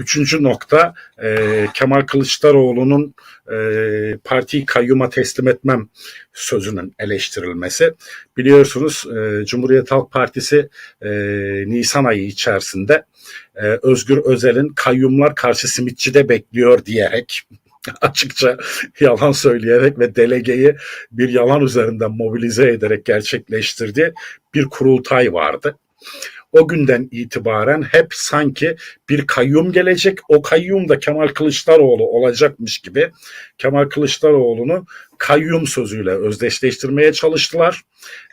üçüncü nokta e, Kemal Kılıçdaroğlu'nun e, partiyi kayyuma teslim etmem sözünün eleştirilmesi. Biliyorsunuz e, Cumhuriyet Halk Partisi e, Nisan ayı içerisinde e, Özgür Özel'in kayyumlar karşı simitçide bekliyor diyerek açıkça yalan söyleyerek ve delegeyi bir yalan üzerinden mobilize ederek gerçekleştirdiği bir kurultay vardı. O günden itibaren hep sanki bir kayyum gelecek, o kayyum da Kemal Kılıçdaroğlu olacakmış gibi Kemal Kılıçdaroğlu'nu kayyum sözüyle özdeşleştirmeye çalıştılar.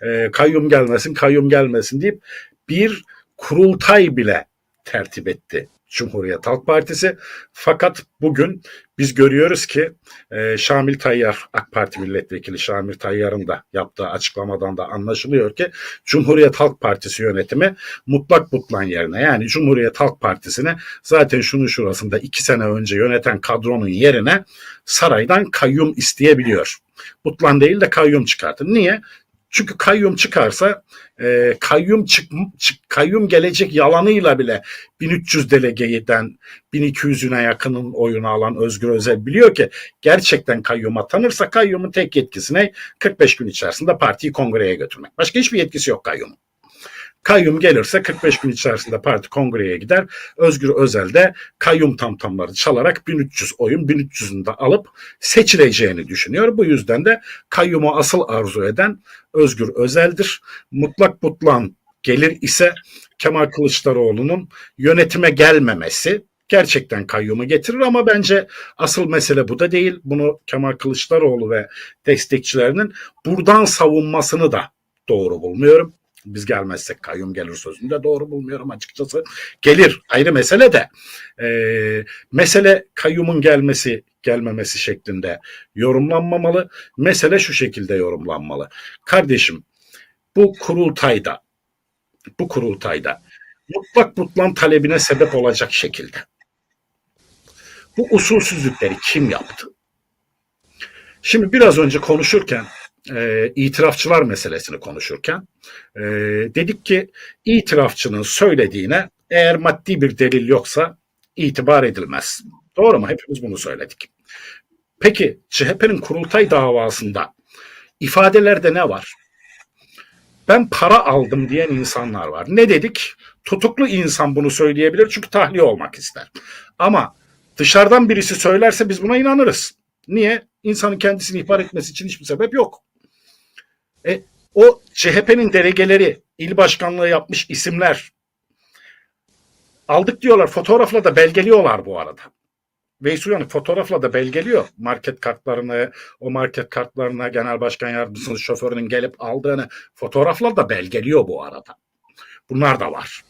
Ee, kayyum gelmesin, kayyum gelmesin deyip bir kurultay bile tertip etti Cumhuriyet Halk Partisi. Fakat bugün biz görüyoruz ki e, Şamil Tayyar, AK Parti milletvekili Şamil Tayyar'ın da yaptığı açıklamadan da anlaşılıyor ki Cumhuriyet Halk Partisi yönetimi mutlak butlan yerine yani Cumhuriyet Halk Partisi'ne zaten şunun şurasında iki sene önce yöneten kadronun yerine saraydan kayyum isteyebiliyor. Butlan değil de kayyum çıkartın. Niye? Çünkü kayyum çıkarsa e, kayyum çık, çık kayyum gelecek yalanıyla bile 1300 delegeyden 1200'üne yakının oyunu alan Özgür Özel biliyor ki gerçekten kayyum atanırsa kayyumun tek yetkisine 45 gün içerisinde partiyi kongreye götürmek. Başka hiçbir yetkisi yok kayyumun. Kayyum gelirse 45 gün içerisinde parti kongreye gider. Özgür Özel de kayyum tamtamları çalarak 1300 oyun 1300'ünü de alıp seçileceğini düşünüyor. Bu yüzden de kayyumu asıl arzu eden Özgür Özel'dir. Mutlak butlan gelir ise Kemal Kılıçdaroğlu'nun yönetime gelmemesi gerçekten kayyumu getirir ama bence asıl mesele bu da değil. Bunu Kemal Kılıçdaroğlu ve destekçilerinin buradan savunmasını da doğru bulmuyorum biz gelmezsek kayyum gelir sözünü de doğru bulmuyorum açıkçası. Gelir ayrı mesele de e, mesele kayyumun gelmesi gelmemesi şeklinde yorumlanmamalı. Mesele şu şekilde yorumlanmalı. Kardeşim bu kurultayda bu kurultayda mutlak butlan talebine sebep olacak şekilde bu usulsüzlükleri kim yaptı? Şimdi biraz önce konuşurken e, itirafçılar meselesini konuşurken e, dedik ki itirafçının söylediğine eğer maddi bir delil yoksa itibar edilmez. Doğru mu? Hepimiz bunu söyledik. Peki CHP'nin kurultay davasında ifadelerde ne var? Ben para aldım diyen insanlar var. Ne dedik? Tutuklu insan bunu söyleyebilir çünkü tahliye olmak ister. Ama dışarıdan birisi söylerse biz buna inanırız. Niye? İnsanın kendisini ihbar etmesi için hiçbir sebep yok. E, o CHP'nin delegeleri, il başkanlığı yapmış isimler aldık diyorlar. Fotoğrafla da belgeliyorlar bu arada. Veysi Uyanık fotoğrafla da belgeliyor market kartlarını, o market kartlarına genel başkan yardımcısının şoförünün gelip aldığını fotoğrafla da belgeliyor bu arada. Bunlar da var.